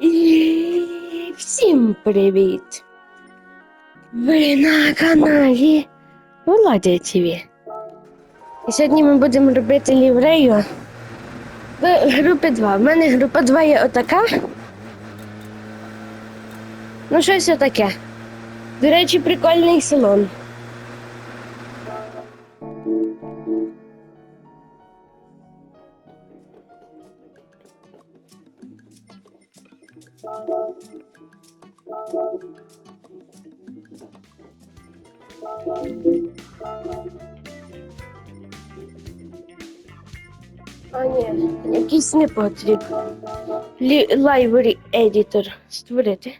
І всім привіт! Ви на каналі Володя ТВ. І сьогодні ми будемо робити ліврею в групі 2. В мене група 2 є отака. Ну, щось отаке. До речі, прикольний салон. А ні, якийсь не потрібен. Library Editor створити.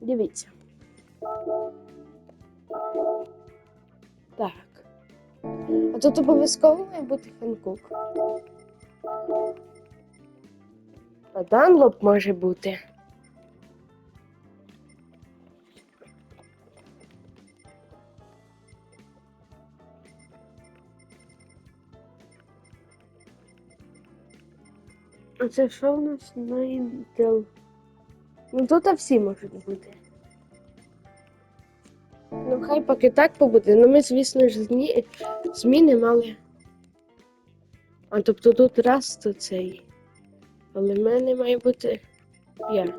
Дивіться. Так. А тут обов'язково має бути Ханкук. А Данлоп може бути. А це що в нас на Intel? Ну тут всі можуть бути. Ну, хай поки так побуде. Ну ми, звісно ж, зміни мали. А тобто тут раз то цей. Але в мене має бути я.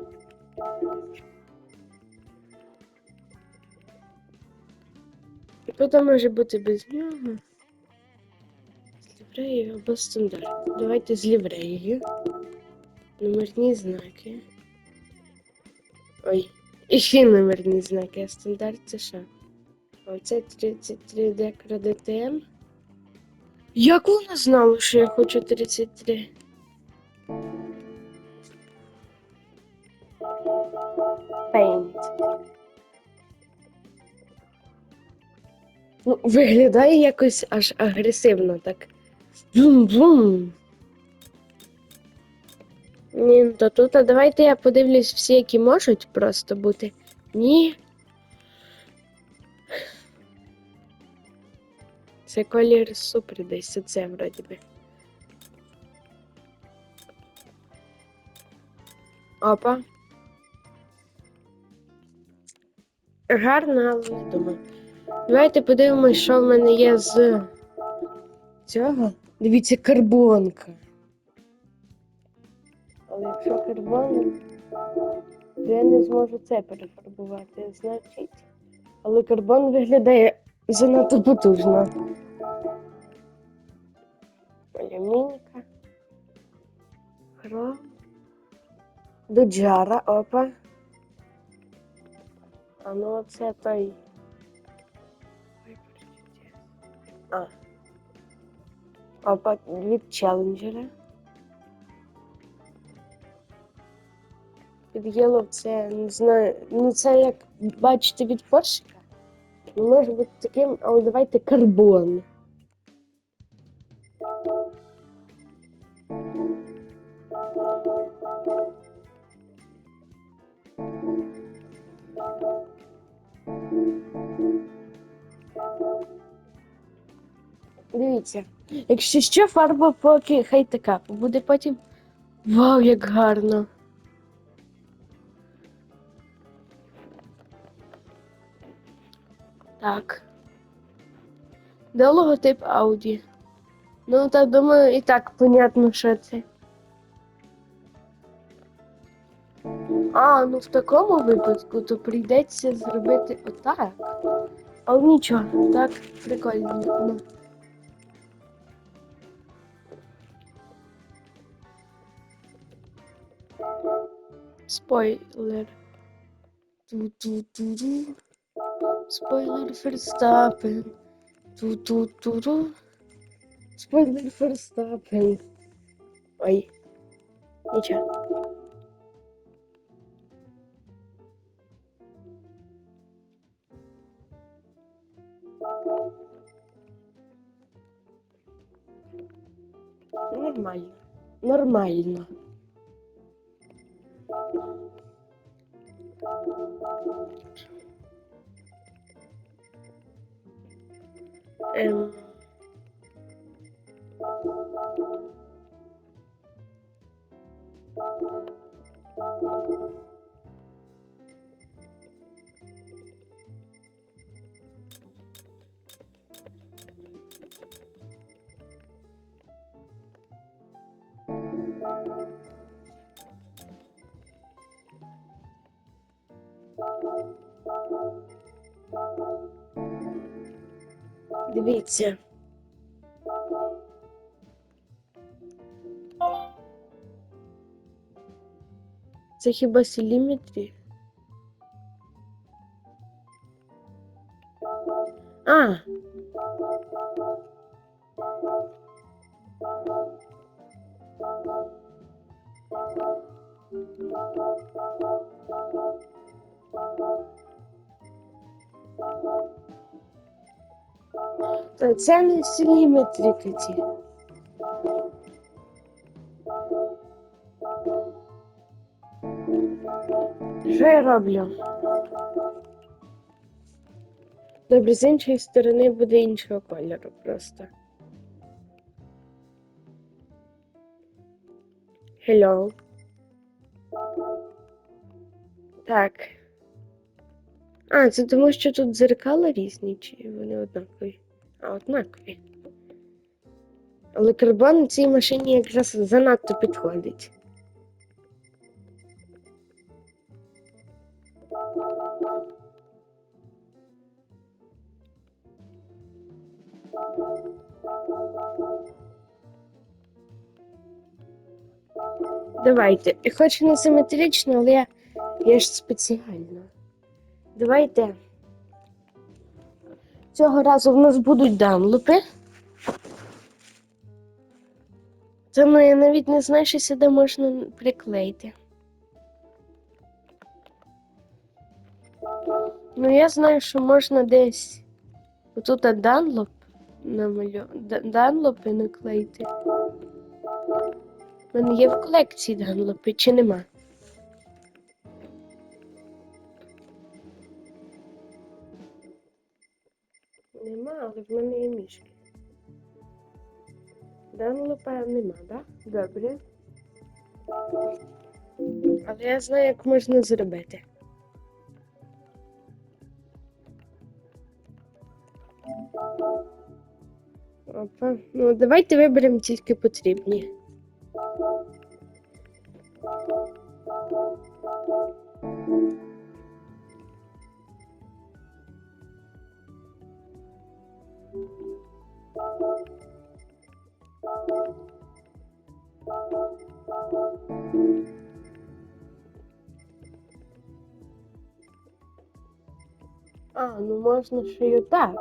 І тут може бути без нього. З лівреєю або стандарт. Давайте з лівреєю. Номерні знаки. Ой, і ще номерні знаки, а стандарт це що? Оце 33 декра ДТМ. Як вона знала, що я хочу 33? Paint. Ну, виглядає якось аж агресивно так. Бум-бум. Ні, то тут, а давайте я подивлюсь всі, які можуть просто бути. Ні. Це колір супер десь оце вроді би. Опа. Гарно, але не думаю. Давайте подивимось, що в мене є з цього. Дивіться, карбонка. Але якщо карбон, то я не зможу це перефарбувати, значить. Але карбон виглядає занадто потужно. Алюмінька. Хром. Доджара, опа. А ну це той. Ой. А. Опа, від челенджера. Від Yellow це не знаю. Ну це як бачите від Поршика. Ну, може бути таким, але давайте карбон. Дивіться, якщо що, фарба поки хай така, буде потім. Вау, як гарно! Так. Де логотип Audi? Ну, так думаю, і так понятно, що це. А, ну в такому випадку то прийдеться зробити отак. Але нічого, так, прикольно. Спойлер. Ту-ту-ту-ту. Спойлер Ферстапен. Ту-ту-ту-ту. Спойлер Ферстапен. Ой. Нічого. Нормально. Нормально. Um, Дивіться. Це хіба сіліметрі? А. Це не сіліметрики ці. Що я роблю? Добре, з іншої сторони буде іншого кольору просто. Hello. Так. А, це тому, що тут дзеркала різні, чи вони однакові? Однакові. Але карбон цій машині якраз занадто підходить. Давайте. Хоч не симетрично, але я, я ж спеціально. Давайте. Цього разу в нас будуть данлопи. Це ну, я навіть не знаю, що сюди можна приклеїти. Ну, я знаю, що можна десь отут данлоп намалю... Д- данлопи наклеїти. У мене є в колекції данлопи, чи нема? Нема, але в мене є мішки. Данлопа нема, так? Да? Добре. Але я знаю, як можна зробити. Опа. Ну, давайте виберемо тільки потрібні. А, ну можна ще й отак.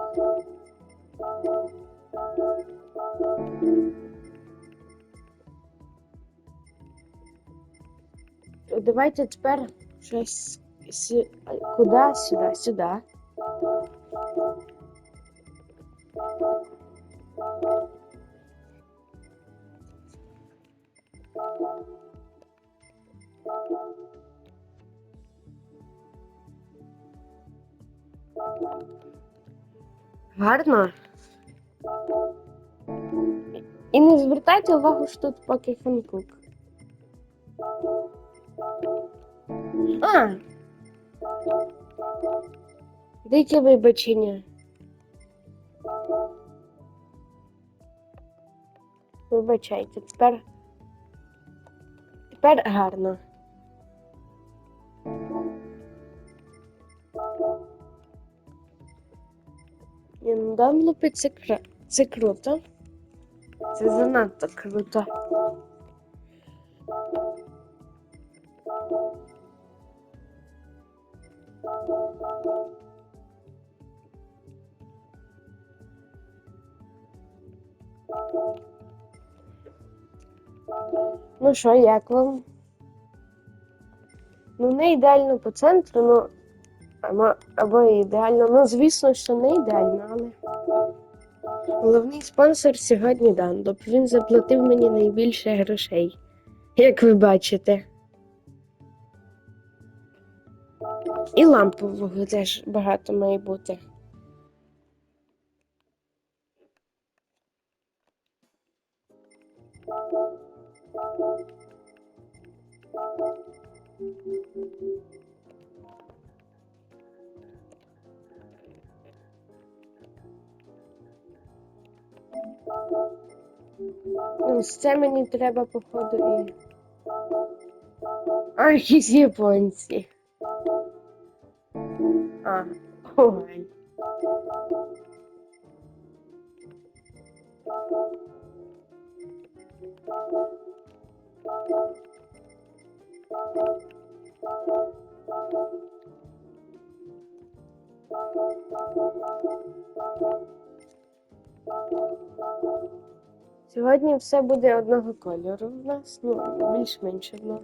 Давайте тепер щось куди? Сюди, сюди. Гарно. І не звертайте увагу, що тут поки Ханкук. А. Дике вибачення. Вибачайте, тепер. Тепер гарно. Ні, ну данлопи це, кра... це круто. Це занадто круто. Ну що, як вам? Ну, не ідеально по центру, ну або, або ідеально. Ну, звісно, що не ідеально, але головний спонсор сьогодні Дандоп. Він заплатив мені найбільше грошей, як ви бачите. І лампового теж багато має бути. Thank you. Sve meni treba po походу, i... А, якісь японці. А, ой. Thank you. Сьогодні все буде одного кольору в нас, ну, більш-менш одного.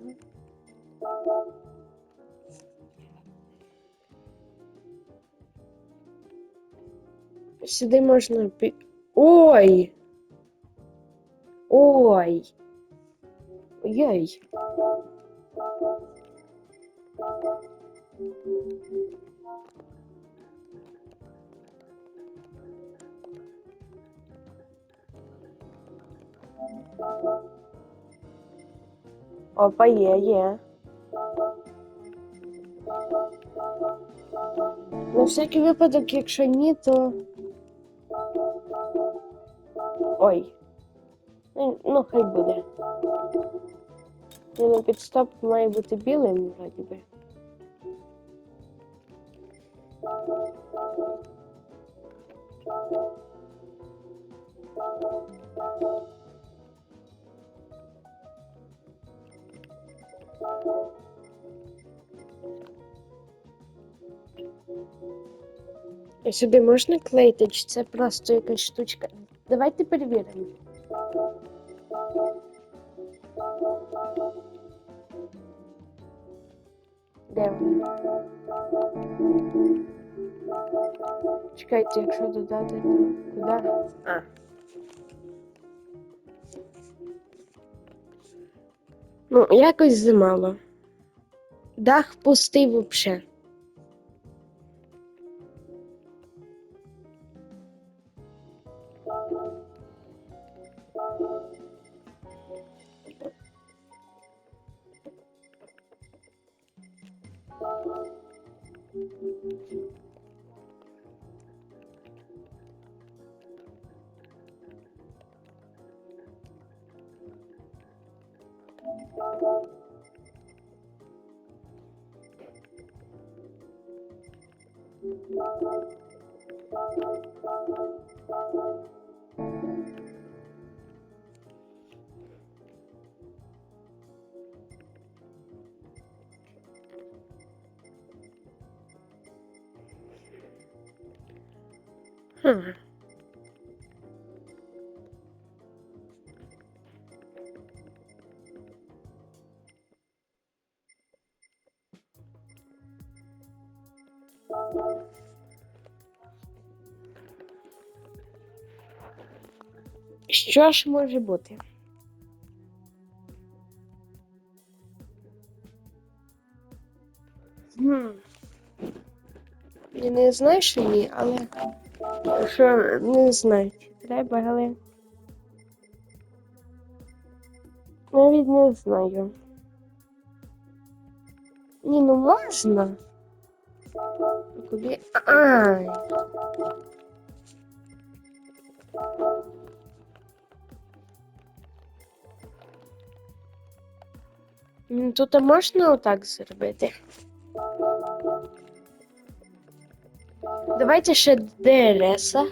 Сюди можна пі... Ой! Ой! Ой! Опа, є, є. На всякий випадок, якщо ні, то. Ой. Ну, хай буде. Ну підстоп має бути білим, вроді би. А сюди можна клеїти, чи це просто якась штучка? Давайте перевіримо. Вона? Чекайте, якщо додати, то куди? А. Ну, якось зимало. Дах пустий вообще. Що ж може бути? Хм. Я не знаю, що ні, але що не знаю, чи треба, але навіть не знаю. Ні, ну можна. Куди? Ай. Тут можна отак зробити. Давайте ще ДРСа.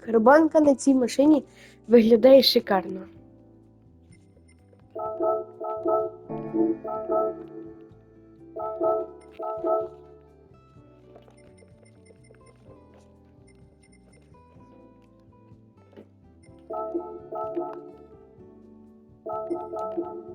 Карбанка на цій машині виглядає шикарно. Хм.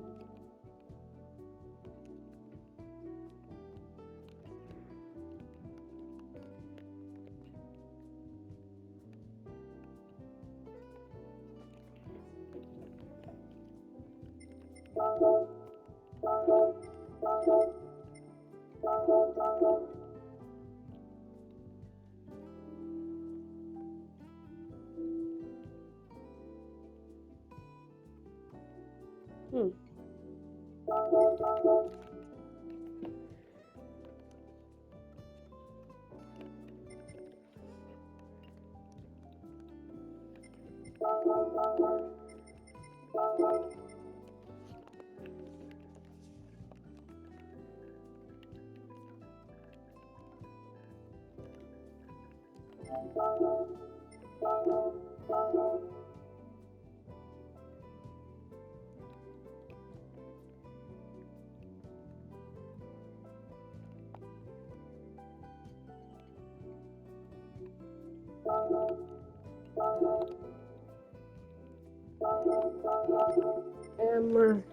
Ем...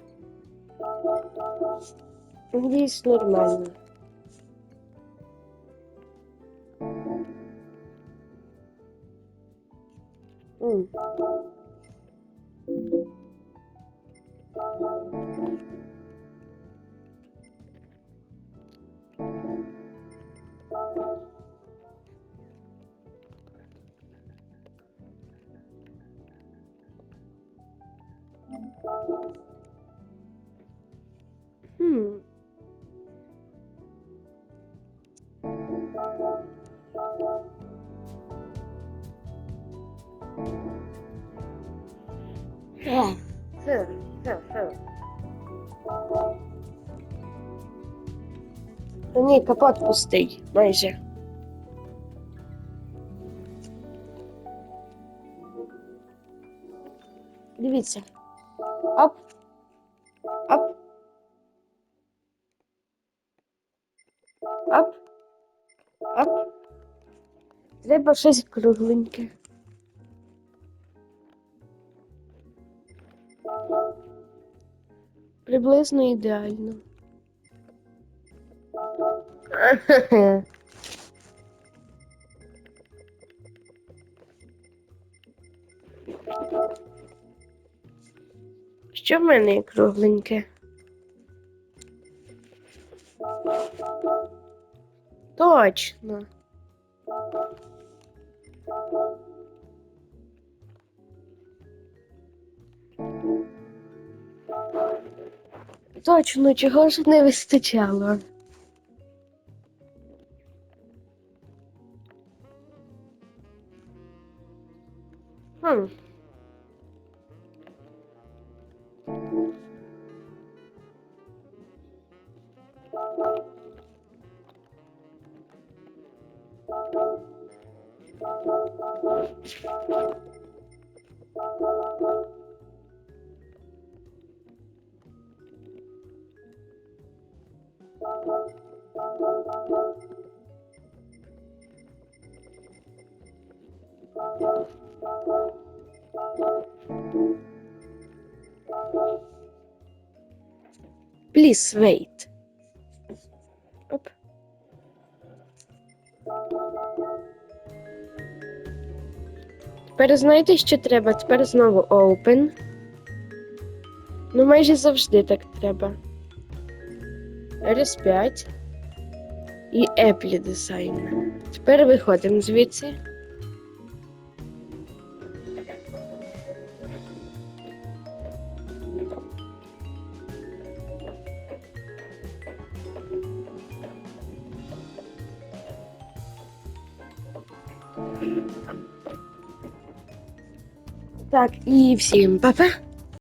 Надіюсь, нормально. 嗯。Та Ні, капот пустий, майже. Дивіться. Оп. Оп. Оп. Оп. Треба щось кругленьке. Приблизно ідеально. Що в мене є кругленьке? Точно. Точно, чого ж не вистачало? Please wait. Тепер знаєте, що треба? Тепер знову open. Ну, майже завжди так треба. RS5 і Apple Design. Тепер виходимо звідси. Так, і всім па-па.